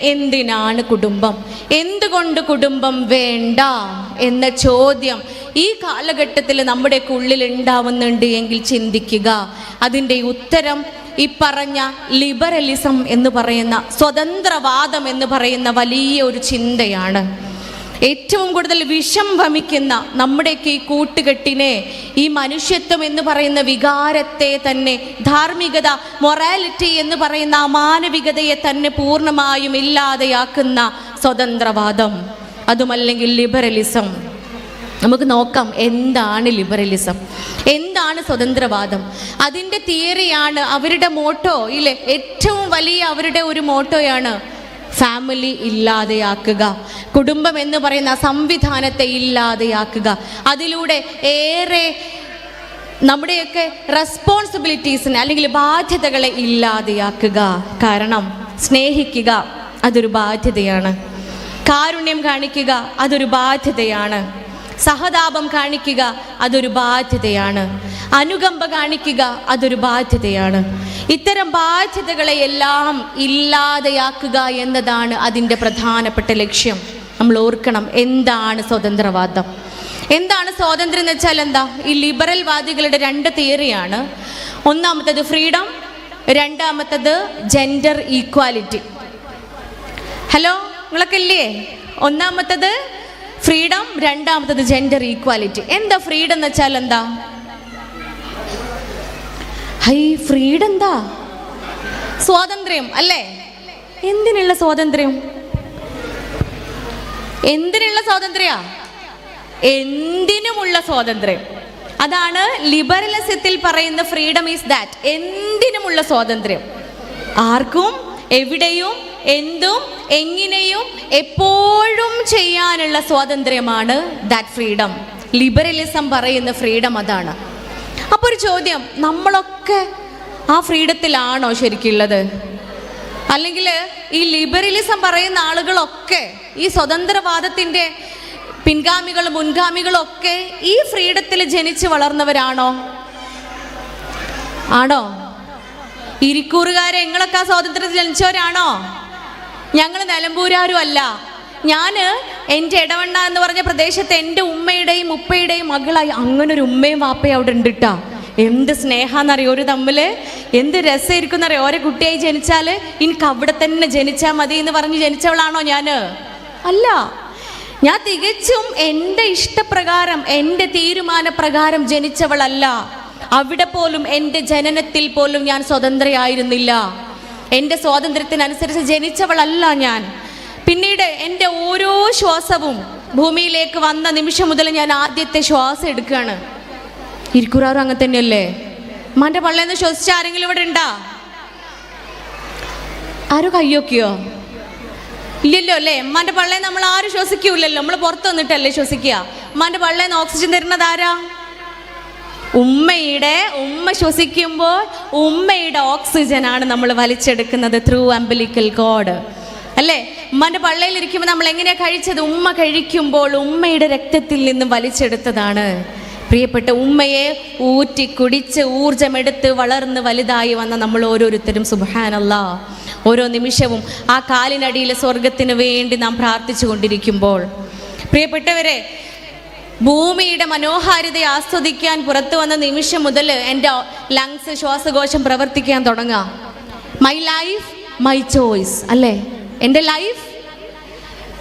എന്തിനാണ് കുടുംബം? എന്തുകൊണ്ട് കുടുംബം വേണ്ട? എന്ന ചോദ്യം ഈ കാലഘട്ടത്തിൽ നമ്മുടെയൊക്കെ ഉള്ളിൽ ഉണ്ടാവുന്നുണ്ട് എങ്കിൽ ചിന്തിക്കുക. അതിന്റെ ഉത്തരം ഈ പറഞ്ഞ ലിബറലിസം എന്ന് പറയുന്ന സ്വതന്ത്രവാദം എന്ന് പറയുന്ന വലിയ ഒരു ചിന്തയാണ്. ഏറ്റവും കൂടുതൽ വിഷം വമിക്കുന്ന നമ്മുടെയൊക്കെ ഈ കൂട്ടുകെട്ടിനെ ഈ മനുഷ്യത്വം എന്ന് പറയുന്ന വികാരത്തെ തന്നെ ധാർമ്മികത മൊറാലിറ്റി എന്ന് പറയുന്ന മാനവികതയെ തന്നെ പൂർണമായും ഇല്ലാതെയാക്കുന്ന സ്വതന്ത്രവാദം. അതുമല്ലെങ്കിൽ ലിബറലിസം. നമുക്ക് നോക്കാം എന്താണ് ലിബറലിസം. എന്താണ് സ്വതന്ത്രവാദം. അതിന്റെ തിയറിയാണ് അവരുടെ മോട്ടോ ഇല്ലേ? ഏറ്റവും വലിയ അവരുടെ ഒരു മോട്ടോയാണ് ഫാമിലി ഇല്ലാതെയാക്കുക. കുടുംബം എന്ന് പറയുന്ന സംവിധാനത്തെ ഇല്ലാതെയാക്കുക. അതിലൂടെ ഏറെ നമ്മുടെയൊക്കെ റെസ്പോൺസിബിലിറ്റീസിനെ അല്ലെങ്കിൽ ബാധ്യതകളെ ഇല്ലാതെയാക്കുക. കാരണം സ്നേഹിക്കുക അതൊരു ബാധ്യതയാണ്. കാരുണ്യം കാണിക്കുക അതൊരു ബാധ്യതയാണ്. സഹതാപം കാണിക്കുക അതൊരു ബാധ്യതയാണ്. അനുകമ്പ കാണിക്കുക അതൊരു ബാധ്യതയാണ്. ഇത്തരം ബാധ്യതകളെ എല്ലാം ഇല്ലാതെയാക്കുക എന്നതാണ് അതിന്റെ പ്രധാനപ്പെട്ട ലക്ഷ്യം. നമ്മൾ ഓർക്കണം എന്താണ് സ്വതന്ത്രവാദം. എന്താണ് സ്വാതന്ത്ര്യം എന്ന് വെച്ചാൽ എന്താ? ഈ ലിബറൽ വാദികളുടെ രണ്ട് തിയറിയാണ് ഒന്നാമത്തത് ഫ്രീഡം രണ്ടാമത്തത് ജെൻഡർ ഈക്വാലിറ്റി ഹലോ നിങ്ങളൊക്കെ ഇല്ലേ? ഒന്നാമത്തത് ഫ്രീഡം രണ്ടാമത്തത് ജെൻഡർ ഈക്വാലിറ്റി എന്താ ഫ്രീഡം എന്ന് വെച്ചാൽ എന്താ? ഹൈ ഫ്രീഡം എന്താ? സ്വാതന്ത്ര്യം അല്ലേ? എന്തിനുള്ള സ്വാതന്ത്ര്യം? എന്തിനുള്ള സ്വാതന്ത്ര്യ? എന്തിനുമുള്ള സ്വാതന്ത്ര്യം? അതാണ് ലിബറലിസത്തിൽ പറയുന്ന ഫ്രീഡം ഈസ് ദാറ്റ്. എന്തിനുമുള്ള സ്വാതന്ത്ര്യം? ആർക്കും എവിടെയും എന്തും എങ്ങനെയും എപ്പോഴും ചെയ്യാനുള്ള സ്വാതന്ത്ര്യമാണ് ദാറ്റ് ഫ്രീഡം. ലിബറലിസം പറയുന്ന ഫ്രീഡം അതാണ്. അപ്പോൾ ഒരു ചോദ്യം നമ്മളൊക്കെ ആ ഫ്രീഡത്തിലാണോ ശരിക്കുള്ളത്? അല്ലെങ്കിൽ ഈ ലിബറലിസം പറയുന്ന ആളുകളൊക്കെ ഈ സ്വതന്ത്രവാദത്തിന്റെ പിൻഗാമികളും മുൻഗാമികളും ഒക്കെ ഈ ഫ്രീഡത്തിൽ ജനിച്ച് വളർന്നവരാണോ? ആണോ? ഇരിക്കൂറുകാരെ നിങ്ങളൊക്കെ ആ സ്വാതന്ത്ര്യത്തിൽ ജനിച്ചവരാണോ? ഞങ്ങൾ നിലമ്പൂരാരും അല്ല. ഞാൻ എന്റെ ഇടവണ്ട എന്ന് പറഞ്ഞ പ്രദേശത്ത് എന്റെ ഉമ്മയുടെയും ഉപ്പയുടെയും മകളായി അങ്ങനെ ഒരു ഉമ്മയും വാപ്പയും അവിടെ ഉണ്ട് ട്ടാ എന്ത് സ്നേഹാന്നറിയോ ഒരു തമ്മിൽ എന്ത് രസമായിരിക്കും എന്നറിയോ ഓരോ കുട്ടിയായി ജനിച്ചാൽ എനിക്ക് അവിടെ തന്നെ ജനിച്ചാൽ മതി എന്ന് പറഞ്ഞ് ജനിച്ചവളാണോ ഞാൻ അല്ല. ഞാൻ തികച്ചും എന്റെ ഇഷ്ടപ്രകാരം എന്റെ തീരുമാനപ്രകാരം ജനിച്ചവളല്ല. അവിടെ പോലും എന്റെ ജനനത്തിൽ പോലും ഞാൻ സ്വതന്ത്രയായിരുന്നില്ല. എന്റെ സ്വാതന്ത്ര്യത്തിനനുസരിച്ച് ജനിച്ചവളല്ല ഞാൻ. പിന്നീട് എന്റെ ഓരോ ശ്വാസവും ഭൂമിയിലേക്ക് വന്ന നിമിഷം മുതൽ ഞാൻ ആദ്യത്തെ ശ്വാസം എടുക്കുകയാണ്. ഇരിക്കുറാറും അങ്ങനെ തന്നെയല്ലേ? മാന്റെ പള്ളേന്ന് ശ്വസിച്ച ആരെങ്കിലും ഇവിടെ ഉണ്ടാ? ആരോ കയ്യൊക്കെയോ ഇല്ലല്ലോ അല്ലേ? ഉമ്മാന്റെ പള്ളേ നമ്മൾ ആരും ശ്വസിക്കൂലല്ലോ. നമ്മൾ പുറത്ത് വന്നിട്ടല്ലേ ശ്വസിക്കുക. ഉമ്മാന്റെ പള്ളേന്ന് ഓക്സിജൻ തരുന്നത് ആരാ? ഉമ്മയുടെ ഉമ്മ ശ്വസിക്കുമ്പോൾ ഉമ്മയുടെ ഓക്സിജനാണ് നമ്മൾ വലിച്ചെടുക്കുന്നത് ത്രൂ അമ്പലിക്കൽ കോഡ് അല്ലേ? ഉമ്മന്റെ പള്ളയിൽ ഇരിക്കുമ്പോൾ നമ്മൾ എങ്ങനെയാ കഴിച്ചത്? ഉമ്മ കഴിക്കുമ്പോൾ ഉമ്മയുടെ രക്തത്തിൽ നിന്ന് വലിച്ചെടുത്തതാണ്. പ്രിയപ്പെട്ട ഉമ്മയെ ഊറ്റി കുടിച്ച് ഊർജമെടുത്ത് വളർന്ന് വലുതായി വന്ന നമ്മൾ ഓരോരുത്തരും സുബാനല്ല ഓരോ നിമിഷവും ആ കാലിനടിയിലെ സ്വർഗത്തിന് വേണ്ടി നാം പ്രാർത്ഥിച്ചു കൊണ്ടിരിക്കുമ്പോൾ. പ്രിയപ്പെട്ടവരെ ഭൂമിയുടെ മനോഹാരിതയെ ആസ്വദിക്കാൻ പുറത്തു വന്ന നിമിഷം മുതൽ എന്റെ ലങ്സ് ശ്വാസകോശം പ്രവർത്തിക്കാൻ തുടങ്ങാം മൈ ലൈഫ് മൈ ചോയ്സ് അല്ലേ? എന്റെ ലൈഫ്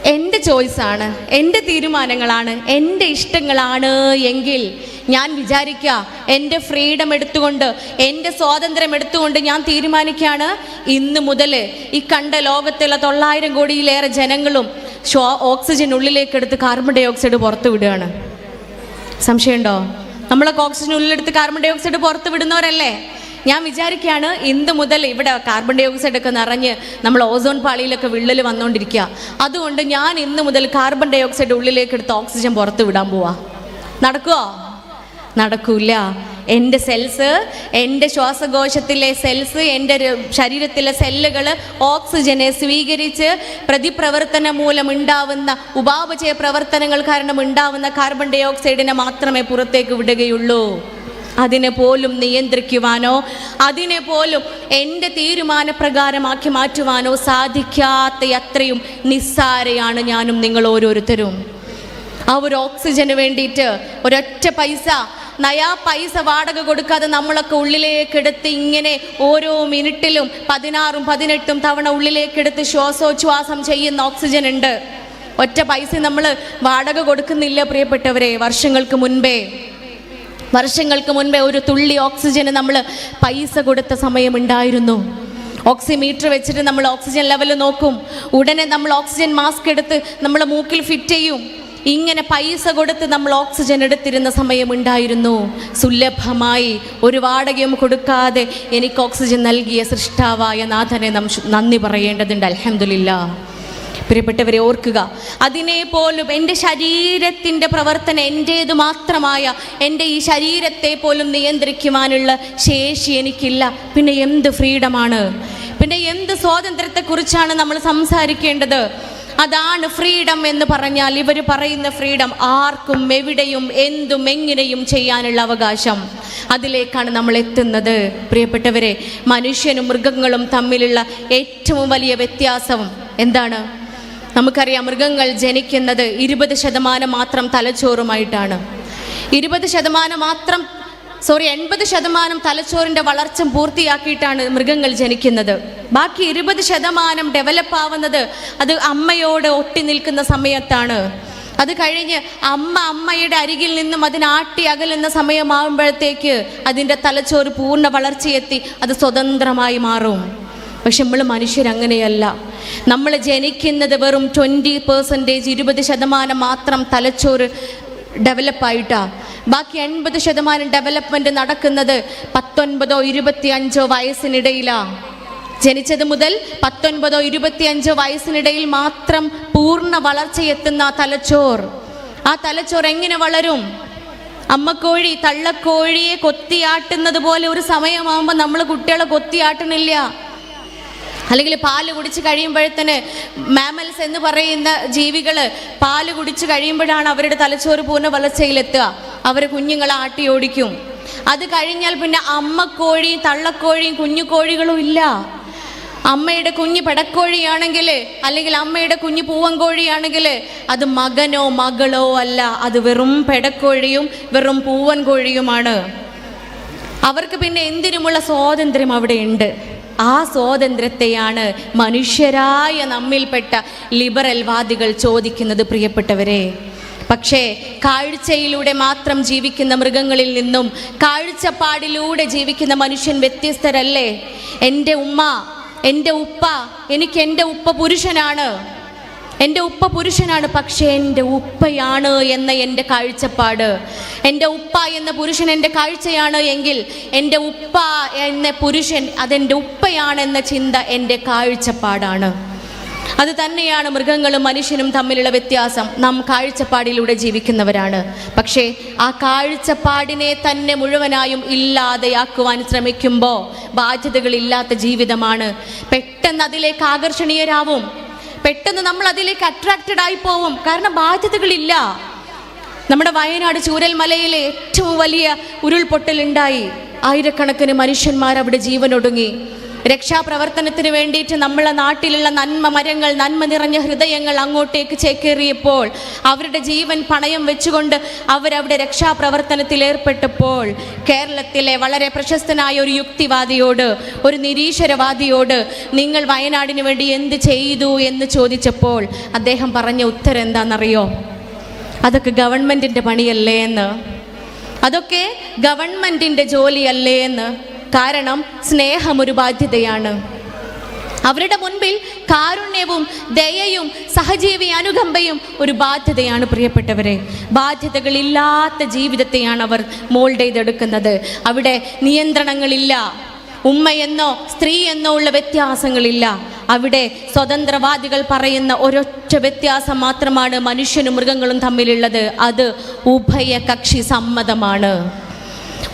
എന്റെ ചോയ്സാണ് എന്റെ തീരുമാനങ്ങളാണ് എന്റെ ഇഷ്ടങ്ങളാണ് എങ്കിൽ ഞാൻ വിചാരിക്കുക എന്റെ ഫ്രീഡം എടുത്തുകൊണ്ട് എന്റെ സ്വാതന്ത്ര്യം എടുത്തുകൊണ്ട് ഞാൻ തീരുമാനിക്കുകയാണ് ഇന്ന് മുതൽ ഈ കണ്ട ലോകത്തുള്ള തൊള്ളായിരം കോടിയിലേറെ ജനങ്ങളും ഷോ ഓക്സിജൻ ഉള്ളിലേക്ക് എടുത്ത് കാർബൺ ഡൈ ഓക്സൈഡ് പുറത്ത് വിടുകയാണ്. സംശയമുണ്ടോ? നമ്മളൊക്കെ ഓക്സിജൻ ഉള്ളിലെടുത്ത് കാർബൺ ഡൈ ഓക്സൈഡ് പുറത്ത് വിടുന്നവരല്ലേ? ഞാൻ വിചാരിക്കുകയാണ് ഇന്ന് മുതൽ ഇവിടെ കാർബൺ ഡൈ ഓക്സൈഡ് ഒക്കെ നിറഞ്ഞ് നമ്മൾ ഓസോൺ പാളിയിലൊക്കെ വിള്ളൽ വന്നുകൊണ്ടിരിക്കുക അതുകൊണ്ട് ഞാൻ ഇന്ന് മുതൽ കാർബൺ ഡൈ ഓക്സൈഡ് ഉള്ളിലേക്ക് എടുത്ത് ഓക്സിജൻ പുറത്ത് വിടാൻ പോവാ. നടക്കുമോ നടക്കൂല. എന്റെ സെൽസ് എന്റെ ശ്വാസകോശത്തിലെ സെൽസ് എന്റെ ശരീരത്തിലെ സെല്ലുകൾ ഓക്സിജനെ സ്വീകരിച്ച് പ്രതിപ്രവർത്തനം മൂലം ഉണ്ടാവുന്ന ഉപാപചയ പ്രവർത്തനങ്ങൾ കാരണം ഉണ്ടാവുന്ന കാർബൺ ഡൈ ഓക്സൈഡിനെ മാത്രമേ പുറത്തേക്ക് വിടുകയുള്ളൂ. അതിനെ പോലും നിയന്ത്രിക്കുവാനോ അതിനെ പോലും എന്റെ തീരുമാനപ്രകാരമാക്കി മാറ്റുവാനോ സാധിക്കാത്ത അത്രയും നിസ്സാരയാണ് ഞാനും നിങ്ങൾ ഓരോരുത്തരും. ആ ഒരു ഓക്സിജന് വേണ്ടിയിട്ട് ഒരൊറ്റ പൈസ നയാ പൈസ വാടക കൊടുക്കാതെ നമ്മളൊക്കെ ഉള്ളിലേക്ക് എടുത്ത് ഇങ്ങനെ ഓരോ മിനിറ്റിലും പതിനാറും പതിനെട്ടും തവണ ഉള്ളിലേക്ക് എടുത്ത് ശ്വാസോച്ഛ്വാസം ചെയ്യുന്ന ഓക്സിജൻ ഉണ്ട്. ഒറ്റ പൈസ നമ്മൾ വാടക കൊടുക്കുന്നില്ല പ്രിയപ്പെട്ടവരെ വർഷങ്ങൾക്ക് മുൻപേ. വർഷങ്ങൾക്ക് മുൻപേ ഒരു തുള്ളി ഓക്സിജന് നമ്മൾ പൈസ കൊടുത്ത സമയമുണ്ടായിരുന്നു ഓക്സിമീറ്റർ വെച്ചിട്ട് നമ്മൾ ഓക്സിജൻ ലെവൽ നോക്കും. ഉടനെ നമ്മൾ ഓക്സിജൻ മാസ്ക് എടുത്ത് നമ്മൾ മൂക്കിൽ ഫിറ്റ് ചെയ്യും. ഇങ്ങനെ പൈസ കൊടുത്ത് നമ്മൾ ഓക്സിജൻ എടുത്തിരുന്ന സമയമുണ്ടായിരുന്നു സുലഭമായി ഒരു വാടകയും കൊടുക്കാതെ എനിക്ക് ഓക്സിജൻ നൽകിയ സൃഷ്ടാവായ നാഥനെ നന്ദി പറയേണ്ടതുണ്ട്. അലഹമില്ല പ്രിയപ്പെട്ടവരെ ഓർക്കുക അതിനെ പോലും എന്റെ ശരീരത്തിന്റെ പ്രവർത്തനം എന്റേത് മാത്രമായ എന്റെ ഈ ശരീരത്തെ പോലും നിയന്ത്രിക്കുവാനുള്ള ശേഷി എനിക്കില്ല. പിന്നെ എന്ത് ഫ്രീഡമാണ് പിന്നെ എന്ത് സ്വാതന്ത്ര്യത്തെക്കുറിച്ചാണ് നമ്മൾ സംസാരിക്കേണ്ടത്? അതാണ് ഫ്രീഡം എന്ന് പറഞ്ഞാൽ ഇവർ പറയുന്ന ഫ്രീഡം ആർക്കും എവിടെയും എന്തും എങ്ങനെയും ചെയ്യാനുള്ള അവകാശം. അതിലേക്കാണ് നമ്മൾ എത്തുന്നത്. പ്രിയപ്പെട്ടവരെ മനുഷ്യനും മൃഗങ്ങളും തമ്മിലുള്ള ഏറ്റവും വലിയ വ്യത്യാസം എന്താണ്? നമുക്കറിയാം മൃഗങ്ങൾ ജനിക്കുന്നത് ഇരുപത് ശതമാനം മാത്രം തലച്ചോറുമായിട്ടാണ്. ഇരുപത് ശതമാനം മാത്രം സോറി എൺപത് ശതമാനം തലച്ചോറിന്റെ വളർച്ച പൂർത്തിയാക്കിയിട്ടാണ് മൃഗങ്ങൾ ജനിക്കുന്നത്. ബാക്കി ഇരുപത് ശതമാനം ഡെവലപ്പ് ആവുന്നത് അത് അമ്മയോട് ഒട്ടി നിൽക്കുന്ന സമയത്താണ്. അത് കഴിഞ്ഞ് അമ്മ അമ്മയുടെ അരികിൽ നിന്നും അതിനാട്ടി അകലുന്ന സമയമാകുമ്പോഴത്തേക്ക് അതിന്റെ തലച്ചോറ് പൂർണ വളർച്ചയെത്തി അത് സ്വതന്ത്രമായി മാറും. പക്ഷെ നമ്മൾ മനുഷ്യരങ്ങനെയല്ല. നമ്മൾ ജനിക്കുന്നത് വെറും ട്വന്റി പേഴ്സന്റേജ് ഇരുപത് ശതമാനം മാത്രം തലച്ചോറ് ഡെവലപ്പായിട്ടാണ് ബാക്കി എൺപത് ശതമാനം ഡെവലപ്മെന്റ് നടക്കുന്നത് പത്തൊൻപതോ ഇരുപത്തി അഞ്ചോ വയസ്സിനിടയിലാ. ജനിച്ചത് മുതൽ പത്തൊൻപതോ ഇരുപത്തിയഞ്ചോ വയസ്സിനിടയിൽ മാത്രം പൂർണ വളർച്ചയെത്തുന്ന ആ തലച്ചോർ. ആ തലച്ചോർ എങ്ങനെ വളരും? അമ്മക്കോഴി തള്ളക്കോഴിയെ കൊത്തിയാട്ടുന്നത് പോലെ ഒരു സമയമാകുമ്പോൾ നമ്മൾ കുട്ടികളെ കൊത്തിയാട്ടണില്ല. അല്ലെങ്കിൽ പാൽ കുടിച്ച് കഴിയുമ്പോഴത്തേന് മാമൽസ് എന്ന് പറയുന്ന ജീവികൾ പാൽ കുടിച്ച് കഴിയുമ്പോഴാണ് അവരുടെ തലച്ചോറ് പൂർണ വളർച്ചയിലെത്തുക അവർ കുഞ്ഞുങ്ങളെ ആട്ടി ഓടിക്കും. അത് കഴിഞ്ഞാൽ പിന്നെ അമ്മക്കോഴിയും തള്ളക്കോഴിയും കുഞ്ഞു കോഴികളും ഇല്ല. അമ്മയുടെ കുഞ്ഞ് പെടക്കോഴിയാണെങ്കിൽ അല്ലെങ്കിൽ അമ്മയുടെ കുഞ്ഞ് പൂവൻകോഴിയാണെങ്കിൽ അത് മകനോ മകളോ അല്ല. അത് വെറും പെടക്കോഴിയും വെറും പൂവൻ കോഴിയുമാണ് അവർക്ക് പിന്നെ എന്തിനുമുള്ള സ്വാതന്ത്ര്യം അവിടെയുണ്ട് ആ സ്വാതന്ത്ര്യത്തെയാണ് മനുഷ്യരായ നമ്മിൽപ്പെട്ട ലിബറൽ വാദികൾ ചോദിക്കുന്നത് പ്രിയപ്പെട്ടവരെ. പക്ഷേ കാഴ്ചയിലൂടെ മാത്രം ജീവിക്കുന്ന മൃഗങ്ങളിൽ നിന്നും കാഴ്ചപ്പാടിലൂടെ ജീവിക്കുന്ന മനുഷ്യൻ വ്യത്യസ്തരല്ലേ? എന്റെ ഉമ്മ എന്റെ ഉപ്പ എനിക്ക് എന്റെ ഉപ്പ പുരുഷനാണ്. എന്റെ ഉപ്പ പുരുഷനാണ് പക്ഷേ എന്റെ ഉപ്പയാണ് എന്ന എന്റെ കാഴ്ചപ്പാട്. എന്റെ ഉപ്പ എന്ന പുരുഷൻ എന്റെ കാഴ്ചയാണ് എങ്കിൽ എന്റെ ഉപ്പ എന്ന പുരുഷൻ അതെന്റെ ഉപ്പയാണെന്ന ചിന്ത എന്റെ കാഴ്ചപ്പാടാണ്. അത് തന്നെയാണ് മൃഗങ്ങളും മനുഷ്യനും തമ്മിലുള്ള വ്യത്യാസം. നാം കാഴ്ചപ്പാടിലൂടെ ജീവിക്കുന്നവരാണ്. പക്ഷേ ആ കാഴ്ചപ്പാടിനെ തന്നെ മുഴുവനായും ഇല്ലാതെയാക്കുവാൻ ശ്രമിക്കുമ്പോൾ ബാധ്യതകളില്ലാത്ത ജീവിതമാണ്. പെട്ടെന്ന് അതിലേക്ക് ആകർഷണീയരാവും. പെട്ടെന്ന് നമ്മൾ അതിലേക്ക് അട്രാക്റ്റഡ് ആയി പോവും. കാരണം ബാധ്യതകളില്ല. നമ്മുടെ വയനാട് ചൂരൽമലയിലെ ഏറ്റവും വലിയ ഉരുൾപൊട്ടലുണ്ടായി. ആയിരക്കണക്കിന് മനുഷ്യന്മാർ അവിടെ ജീവനൊടുങ്ങി. രക്ഷാപ്രവർത്തനത്തിന് വേണ്ടിയിട്ട് നമ്മളെ നാട്ടിലുള്ള നന്മ മരങ്ങൾ നന്മ നിറഞ്ഞ ഹൃദയങ്ങൾ അങ്ങോട്ടേക്ക് ചേക്കേറിയപ്പോൾ അവരുടെ ജീവൻ പണയം വെച്ചുകൊണ്ട് അവരവിടെ രക്ഷാപ്രവർത്തനത്തിൽ ഏർപ്പെട്ടപ്പോൾ കേരളത്തിലെ വളരെ പ്രശസ്തനായ ഒരു യുക്തിവാദിയോട് ഒരു നിരീശ്വരവാദിയോട് നിങ്ങൾ വയനാടിന് വേണ്ടി എന്ത് ചെയ്തു എന്ന് ചോദിച്ചപ്പോൾ അദ്ദേഹം പറഞ്ഞ ഉത്തരം എന്താണെന്നറിയോ? അതൊക്കെ ഗവൺമെന്റിന്റെ പണിയല്ലേ എന്ന്? അതൊക്കെ ഗവൺമെന്റിന്റെ ജോലിയല്ലേ എന്ന്? കാരണം സ്നേഹം ഒരു ബാധ്യതയാണ്. അവരുടെ മുൻപിൽ കാരുണ്യവും ദയയും സഹജീവി അനുകമ്പയും ഒരു ബാധ്യതയാണ് പ്രിയപ്പെട്ടവരെ. ബാധ്യതകളില്ലാത്ത ജീവിതത്തെയാണ് അവർ മോൾഡ് ചെയ്തെടുക്കുന്നത്. അവിടെ നിയന്ത്രണങ്ങളില്ല. ഉമ്മയെന്നോ സ്ത്രീ എന്നോ ഉള്ള വ്യത്യാസങ്ങളില്ല. അവിടെ സ്വതന്ത്രവാദികൾ പറയുന്ന ഒരൊറ്റ വ്യത്യാസം മാത്രമാണ് മനുഷ്യനും മൃഗങ്ങളും തമ്മിലുള്ളത്. അത് ഉഭയകക്ഷി സമ്മതമാണ്.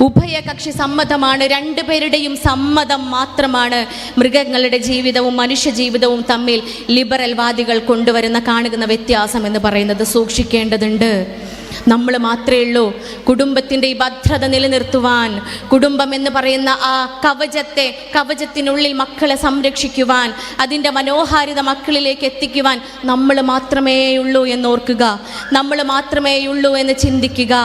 ഉഭയകക്ഷി സമ്മതമാണ് രണ്ടുപേരുടെയും സമ്മതം മാത്രമാണ് മൃഗങ്ങളുടെ ജീവിതവും മനുഷ്യ ജീവിതവും തമ്മിൽ ലിബറൽ വാദികൾ കൊണ്ടുവരുന്ന കാണുന്ന വ്യത്യാസം എന്ന് പറയുന്നത് സൂക്ഷിക്കേണ്ടതുണ്ട്. നമ്മൾ മാത്രമേ ഉള്ളൂ. കുടുംബത്തിന്റെ ഈ ഭദ്രത നിലനിർത്തുവാൻ കുടുംബം എന്ന് പറയുന്ന ആ കവചത്തെ കവചത്തിനുള്ളിൽ മക്കളെ സംരക്ഷിക്കുവാൻ അതിന്റെ മനോഹാരിത മക്കളിലേക്ക് എത്തിക്കുവാൻ നമ്മൾ മാത്രമേ ഉള്ളൂ എന്ന് ഓർക്കുക നമ്മൾ മാത്രമേ ഉള്ളൂ എന്ന് ചിന്തിക്കുക.